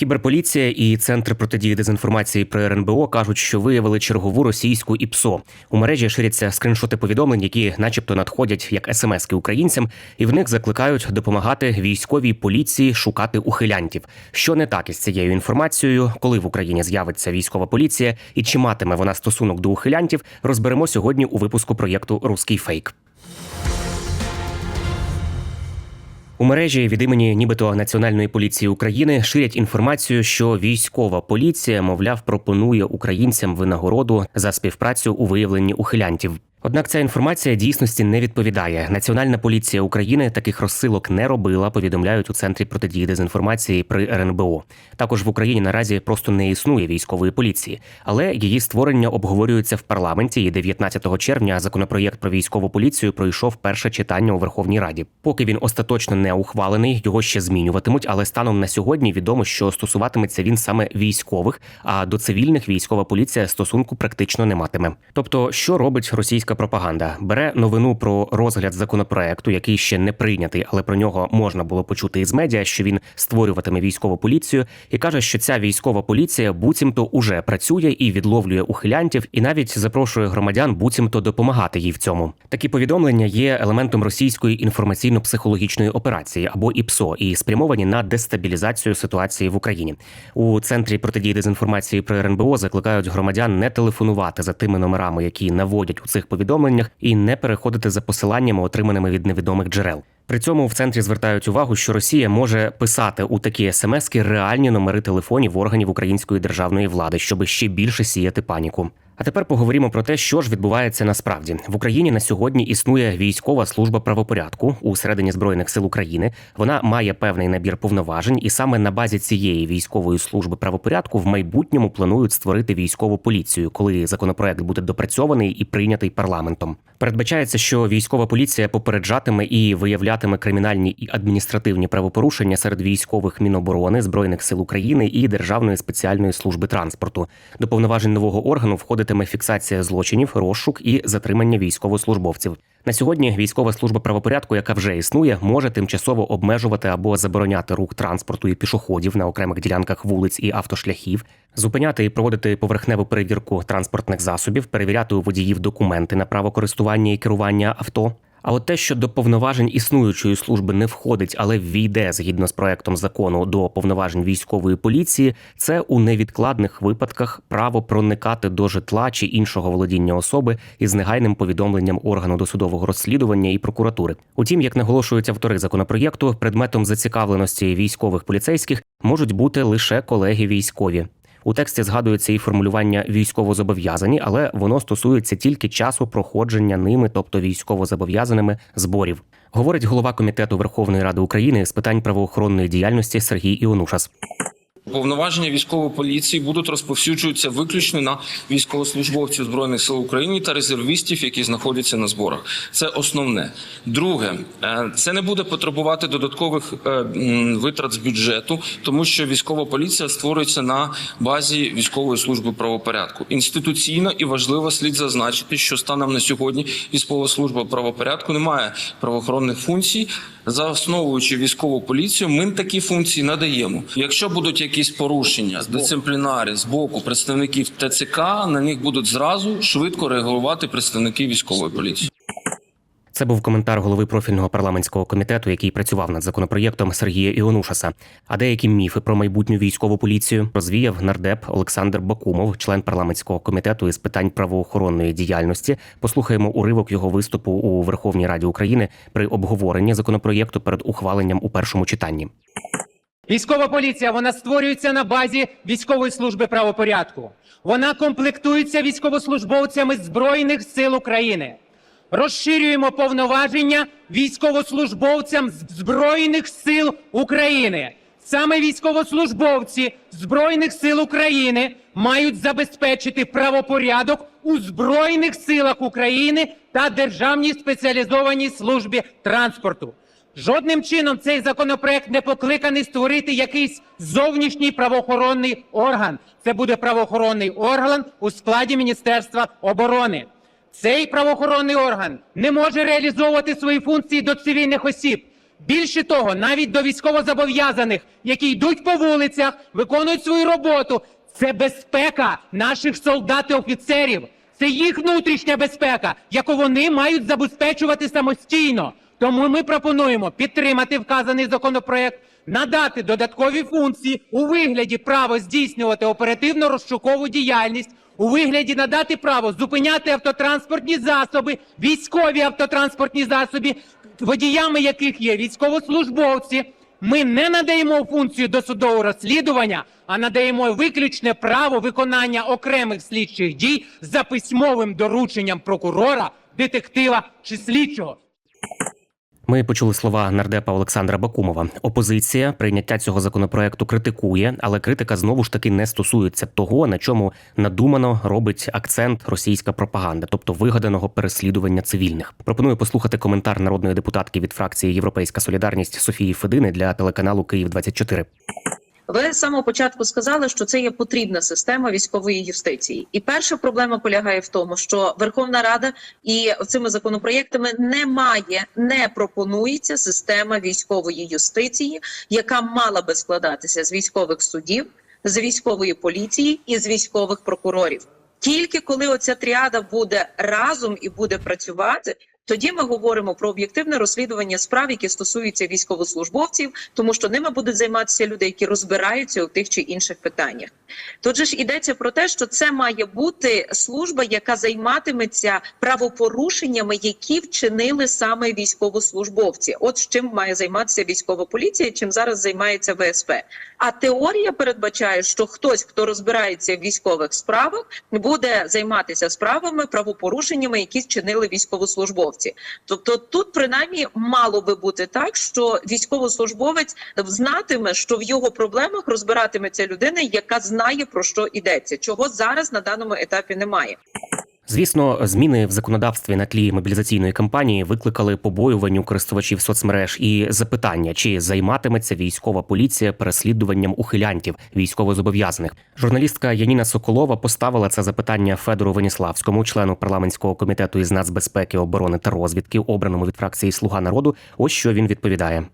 Кіберполіція і центр протидії дезінформації при РНБО кажуть, що виявили чергову російську ІПСО. У мережі ширяться скриншоти повідомлень, які, начебто, надходять як смски українцям, і в них закликають допомагати військовій поліції шукати ухилянтів. Що не так із цією інформацією, коли в Україні з'явиться військова поліція і чи матиме вона стосунок до ухилянтів, розберемо сьогодні у випуску проєкту Руський фейк. У мережі від імені нібито Національної поліції України ширять інформацію, що військова поліція, мовляв, пропонує українцям винагороду за співпрацю у виявленні ухилянтів. Однак ця інформація дійсності не відповідає. Національна поліція України таких розсилок не робила. Повідомляють у центрі протидії дезінформації при РНБО. Також в Україні наразі просто не існує військової поліції, але її створення обговорюється в парламенті. І 19 червня законопроєкт про військову поліцію пройшов перше читання у Верховній Раді. Поки він остаточно не ухвалений, його ще змінюватимуть. Але станом на сьогодні відомо, що стосуватиметься він саме військових, а до цивільних військова поліція стосунку практично не матиме. Тобто, що робить російська пропаганда? Бере новину про розгляд законопроекту, який ще не прийнятий, але про нього можна було почути із медіа, що він створюватиме військову поліцію, і каже, що ця військова поліція буцімто уже працює і відловлює ухилянтів, і навіть запрошує громадян буцімто допомагати їй в цьому. Такі повідомлення є елементом російської інформаційно-психологічної операції або ІПСО і спрямовані на дестабілізацію ситуації в Україні. У центрі протидії дезінформації при РНБО закликають громадян не телефонувати за тими номерами, які наводять у цих повідомленнях, і не переходити за посиланнями, отриманими від невідомих джерел. При цьому в центрі звертають увагу, що Росія може писати у такі смски реальні номери телефонів органів української державної влади, щоб ще більше сіяти паніку. А тепер поговоримо про те, що ж відбувається насправді в Україні. На сьогодні існує військова служба правопорядку у середині збройних сил України. Вона має певний набір повноважень, і саме на базі цієї військової служби правопорядку в майбутньому планують створити військову поліцію, коли законопроект буде допрацьований і прийнятий парламентом. Передбачається, що військова поліція попереджатиме і виявлятиме кримінальні і адміністративні правопорушення серед військових Міноборони, збройних сил України і Державної спеціальної служби транспорту. До повноважень нового органу входитиме фіксація злочинів, розшук і затримання військовослужбовців. На сьогодні військова служба правопорядку, яка вже існує, може тимчасово обмежувати або забороняти рух транспорту і пішоходів на окремих ділянках вулиць і автошляхів, зупиняти і проводити поверхневу перевірку транспортних засобів, перевіряти у водіїв документи на право користування і керування авто. А от те, що до повноважень існуючої служби не входить, але ввійде згідно з проектом закону до повноважень військової поліції, це у невідкладних випадках право проникати до житла чи іншого володіння особи із негайним повідомленням органу досудового розслідування і прокуратури. Утім, як наголошують автори законопроєкту, предметом зацікавленості військових поліцейських можуть бути лише колеги військові. У тексті згадується і формулювання військовозобов'язані, але воно стосується тільки часу проходження ними, тобто військовозобов'язаними зборів. Говорить голова комітету Верховної Ради України з питань правоохоронної діяльності Сергій Іонушас. Повноваження військової поліції будуть розповсюджуватися виключно на військовослужбовців збройних сил України та резервістів, які знаходяться на зборах. Це основне. Друге, е, це не буде потребувати додаткових е, витрат з бюджету, тому що військова поліція створюється на базі військової служби правопорядку. Інституційно і важливо слід зазначити, що станом на сьогодні військова служба правопорядку не має правоохоронних функцій. Заосновуючи військову поліцію, ми такі функції надаємо. Якщо будуть якісь порушення з дисциплінарі з боку представників ТЦК, на них будуть зразу швидко реагувати представники військової поліції. Це був коментар голови профільного парламентського комітету, який працював над законопроєктом Сергія Іонушаса. А деякі міфи про майбутню військову поліцію розвіяв нардеп Олександр Бакумов, член парламентського комітету із питань правоохоронної діяльності. Послухаємо уривок його виступу у Верховній Раді України при обговоренні законопроєкту перед ухваленням у першому читанні. Військова поліція вона створюється на базі військової служби правопорядку. Вона комплектується військовослужбовцями Збройних сил України. Розширюємо повноваження військовослужбовцям Збройних сил України. Саме військовослужбовці Збройних сил України мають забезпечити правопорядок у Збройних силах України та Державній спеціалізованій службі транспорту. Жодним чином цей законопроект не покликаний створити якийсь зовнішній правоохоронний орган. Це буде правоохоронний орган у складі Міністерства оборони. Цей правоохоронний орган не може реалізовувати свої функції до цивільних осіб. Більше того, навіть до військовозобов'язаних, які йдуть по вулицях, виконують свою роботу. Це безпека наших солдат і офіцерів. Це їх внутрішня безпека, яку вони мають забезпечувати самостійно. Тому ми пропонуємо підтримати вказаний законопроект, надати додаткові функції у вигляді право здійснювати оперативно-розшукову діяльність, у вигляді надати право зупиняти автотранспортні засоби, військові автотранспортні засоби, водіями яких є військовослужбовці. Ми не надаємо функцію досудового розслідування, а надаємо виключне право виконання окремих слідчих дій за письмовим дорученням прокурора, детектива чи слідчого. Ми почули слова нардепа Олександра Бакумова. Опозиція прийняття цього законопроекту критикує, але критика знову ж таки не стосується того, на чому надумано робить акцент російська пропаганда, тобто вигаданого переслідування цивільних. Пропоную послухати коментар народної депутатки від фракції Європейська Солідарність Софії Федини для телеканалу Київ 24 Ви з самого початку сказали, що це є потрібна система військової юстиції, і перша проблема полягає в тому, що Верховна Рада і цими законопроєктами не має, не пропонується система військової юстиції, яка мала би складатися з військових судів, з військової поліції і з військових прокурорів. Тільки коли оця тріада буде разом і буде працювати, тоді ми говоримо про об'єктивне розслідування справ, які стосуються військовослужбовців, тому що ними будуть займатися люди, які розбираються у тих чи інших питаннях. Тут же ж йдеться про те, що це має бути служба, яка займатиметься правопорушеннями, які вчинили саме військовослужбовці. От з чим має займатися військова поліція, чим зараз займається ВСП. А теорія передбачає, що хтось, хто розбирається в військових справах, буде займатися справами правопорушеннями, які вчинили військовослужбовці. Тобто, тут принаймні мало би бути так, що військовослужбовець знатиме, що в його проблемах розбиратиметься людина, яка знає про що йдеться, чого зараз на даному етапі немає. Звісно, зміни в законодавстві на тлі мобілізаційної кампанії викликали побоювання користувачів соцмереж і запитання, чи займатиметься військова поліція переслідуванням ухилянтів військовозобов'язаних. Журналістка Яніна Соколова поставила це запитання Федору Веніславському, члену парламентського комітету із нацбезпеки, оборони та розвідки, обраному від фракції Слуга народу. Ось що він відповідає.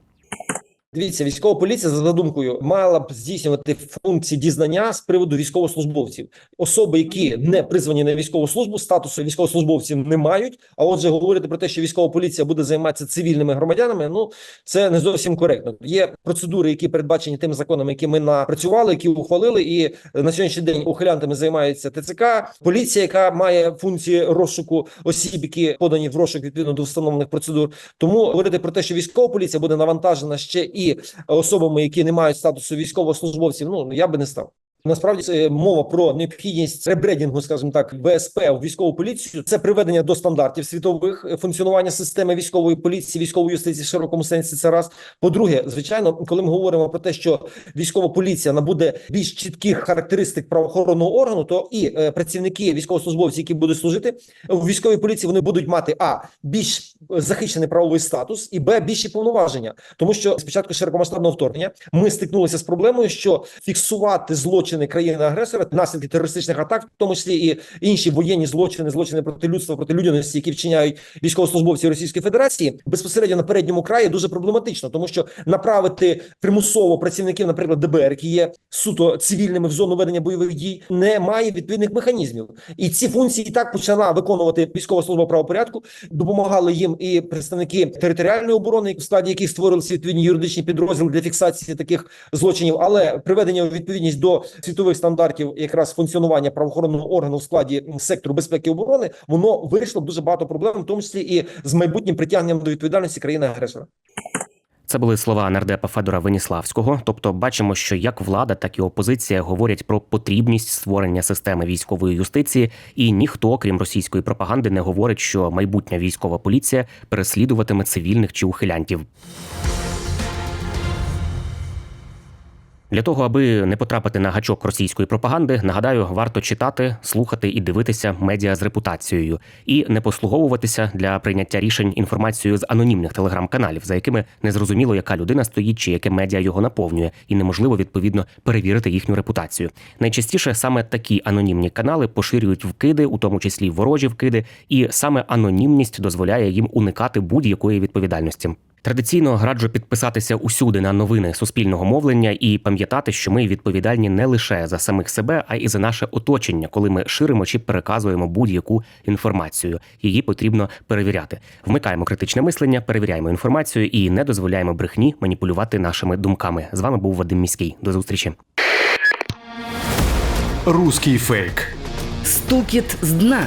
Дивіться, військова поліція за задумкою мала б здійснювати функції дізнання з приводу військовослужбовців. Особи, які не призвані на військову службу, статусу військовослужбовців не мають. А отже, говорити про те, що військова поліція буде займатися цивільними громадянами, ну це не зовсім коректно. Є процедури, які передбачені тими законами, які ми напрацювали, які ухвалили, і на сьогоднішній день ухилянтами займається ТЦК, поліція, яка має функції розшуку осіб, які подані в розшук відповідно до встановлених процедур. Тому говорити про те, що військова поліція буде навантажена ще і особами, які не мають статусу військовослужбовців, ну я би не став. Насправді це мова про необхідність ребрендінгу, скажімо так, ВСП в військову поліцію. Це приведення до стандартів світових е, функціонування системи військової поліції, військової юстиції в широкому сенсі. Це раз. По-друге, звичайно, коли ми говоримо про те, що військова поліція набуде більш чітких характеристик правоохоронного органу, то і е, працівники військовослужбовці, які будуть служити в військовій поліції, вони будуть мати а більш захищений правовий статус, і б більші повноваження, тому що спочатку широкомасштабного вторгнення ми стикнулися з проблемою, що фіксувати злочини країни-агресора, наслідки терористичних атак, в тому числі і інші воєнні злочини, злочини проти людства, проти людяності, які вчиняють військовослужбовці Російської Федерації, безпосередньо на передньому краї дуже проблематично, тому що направити примусово працівників, наприклад, ДБР, які є суто цивільними в зону ведення бойових дій, немає відповідних механізмів, і ці функції і так почала виконувати військова служба правопорядку, допомагали їм і представники територіальної оборони, в складі яких створилися відповідні юридичні підрозділи для фіксації таких злочинів, але приведення у відповідність до світових стандартів якраз функціонування правоохоронного органу в складі сектору безпеки і оборони, воно вирішило дуже багато проблем, в тому числі і з майбутнім притягненням до відповідальності країни агресора. Це були слова нардепа Федора Веніславського. Тобто, бачимо, що як влада, так і опозиція говорять про потрібність створення системи військової юстиції, і ніхто, крім російської пропаганди, не говорить, що майбутня військова поліція переслідуватиме цивільних чи ухилянтів. Для того, аби не потрапити на гачок російської пропаганди, нагадаю, варто читати, слухати і дивитися медіа з репутацією і не послуговуватися для прийняття рішень інформацією з анонімних телеграм-каналів, за якими незрозуміло, яка людина стоїть чи яке медіа його наповнює, і неможливо відповідно перевірити їхню репутацію. Найчастіше саме такі анонімні канали поширюють вкиди, у тому числі ворожі вкиди, і саме анонімність дозволяє їм уникати будь-якої відповідальності. Традиційно раджу підписатися усюди на новини суспільного мовлення і пам'ятати, що ми відповідальні не лише за самих себе, а й за наше оточення, коли ми ширимо чи переказуємо будь-яку інформацію. Її потрібно перевіряти. Вмикаємо критичне мислення, перевіряємо інформацію і не дозволяємо брехні маніпулювати нашими думками. З вами був Вадим Міський. До зустрічі. Руський фейк. Стукіт з дна.